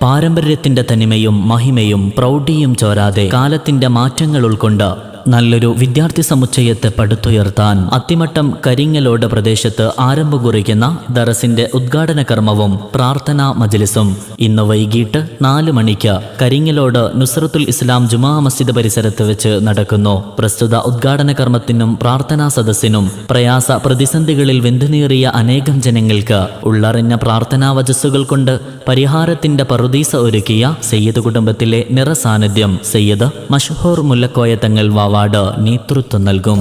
പാരമ്പര്യത്തിന്റെ തനിമയും മഹിമയും പ്രൗഢിയും ചോരാതെ കാലത്തിന്റെ മാറ്റങ്ങൾ ഉൾക്കൊണ്ട് നല്ലൊരു വിദ്യാർത്ഥി സമുച്ചയത്തെ പടുത്തുയർത്താൻ അത്തിമട്ടം കരിങ്ങലോട് പ്രദേശത്ത് ആരംഭം കുറിക്കുന്ന ദറസിന്റെ ഉദ്ഘാടന കർമ്മവും പ്രാർത്ഥനാ മജലിസും ഇന്ന് വൈകിട്ട് നാല് മണിക്ക് കരിങ്ങലോട് നുസ്രത്തുൽ ഇസ്ലാം ജുമാ മസ്ജിദ് പരിസരത്ത് വെച്ച് നടക്കുന്നു. പ്രസ്തുത ഉദ്ഘാടന കർമ്മത്തിനും പ്രാർത്ഥനാ സദസ്സിനും പ്രയാസ പ്രതിസന്ധികളിൽ വെന്തുനീറിയ അനേകം ജനങ്ങൾക്ക് ഉള്ളറിഞ്ഞ പ്രാർത്ഥനാ വചസ്സുകൾ കൊണ്ട് പരിഹാരത്തിന്റെ പറുദീസ ഒരുക്കിയ സയ്യിദ് കുടുംബത്തിലെ നിറസാന്നിധ്യം സയ്യിദ് മഷഹൂർ മുല്ലക്കോയ തങ്ങൾ വാവാട് നേതൃത്വം നൽകും.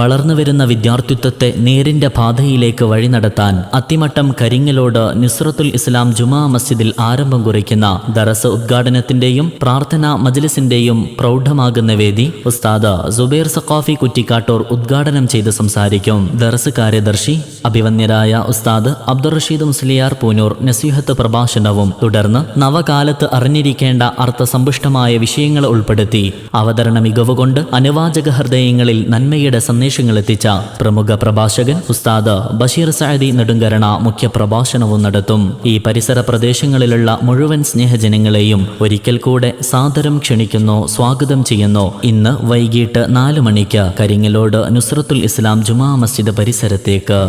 വളർന്നു വരുന്ന വിദ്യാർത്ഥിത്വത്തെ നേരിന്റെ പാതയിലേക്ക് വഴി നടത്താൻ അത്തിമട്ടം കരിങ്ങലോട് നിസ്രത്തുൽ ഇസ്ലാം ജുമാ മസ്ജിദിൽ ആരംഭം കുറിക്കുന്ന ദറസ് ഉദ്ഘാടനത്തിന്റെയും പ്രാർത്ഥനാ മജ്ലിസിന്റെയും പ്രൗഢമാകുന്ന വേദി ഉസ്താദ് സുബൈർ സഖാഫി കുറ്റിക്കാട്ടൂർ ഉദ്ഘാടനം ചെയ്ത് സംസാരിക്കും. ദറസ് കാര്യദർശി അഭിവന്യരായ ഉസ്താദ് അബ്ദുൾ റഷീദ് മുസ്ലിയാർ പൂനൂർ നസീഹത്ത് പ്രഭാഷണവും തുടർന്ന് നവകാലത്ത് അറിഞ്ഞിരിക്കേണ്ട അർത്ഥസമ്പുഷ്ടമായ വിഷയങ്ങൾ ഉൾപ്പെടുത്തി. അവതരണ മികവ് കൊണ്ട് അനുവാചക ഹൃദയങ്ങളിൽ നന്മയുടെ സന്ദേശങ്ങൾ എത്തിച്ച പ്രമുഖ പ്രഭാഷകൻ ഉസ്താദ് ബഷീർ സഅദി നെടുങ്കരണ മുഖ്യ പ്രഭാഷണവും നടത്തും. ഈ പരിസര പ്രദേശങ്ങളിലുള്ള മുഴുവൻ സ്നേഹജനങ്ങളെയും ഒരിക്കൽ കൂടെ സാദരം ക്ഷണിക്കുന്നു സ്വാഗതം ചെയ്യുന്നു. ഇന്ന് വൈകിട്ട് നാല് മണിക്ക് കരിങ്ങലോട് നുസ്രത്തുൽ ഇസ്ലാം ജുമാ മസ്ജിദ് പരിസരത്തേക്ക്.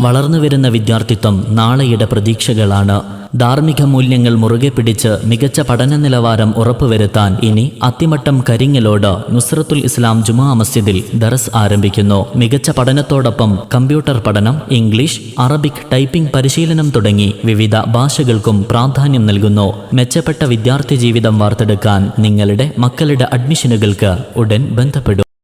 വളർന്നു വരുന്ന വിദ്യാർത്ഥിത്വം നാളെയുടെ പ്രതീക്ഷകളാണ്. ധാർമ്മിക മൂല്യങ്ങൾ മുറുകെ പിടിച്ച് മികച്ച പഠന നിലവാരം ഉറപ്പുവരുത്താൻ ഇനി അത്തിമട്ടം കരിങ്ങലോട് നുസ്രത്തുൽ ഇസ്ലാം ജുമാ മസ്ജിദിൽ ദറസ് ആരംഭിക്കുന്നു. മികച്ച പഠനത്തോടൊപ്പം കമ്പ്യൂട്ടർ പഠനം ഇംഗ്ലീഷ് അറബിക് ടൈപ്പിംഗ് പരിശീലനം തുടങ്ങി വിവിധ ഭാഷകൾക്കും പ്രാധാന്യം നൽകുന്നു. മെച്ചപ്പെട്ട വിദ്യാർത്ഥി ജീവിതം വാർത്തെടുക്കാൻ നിങ്ങളുടെ മക്കളുടെ അഡ്മിഷനുകൾക്ക് ഉടൻ ബന്ധപ്പെടും.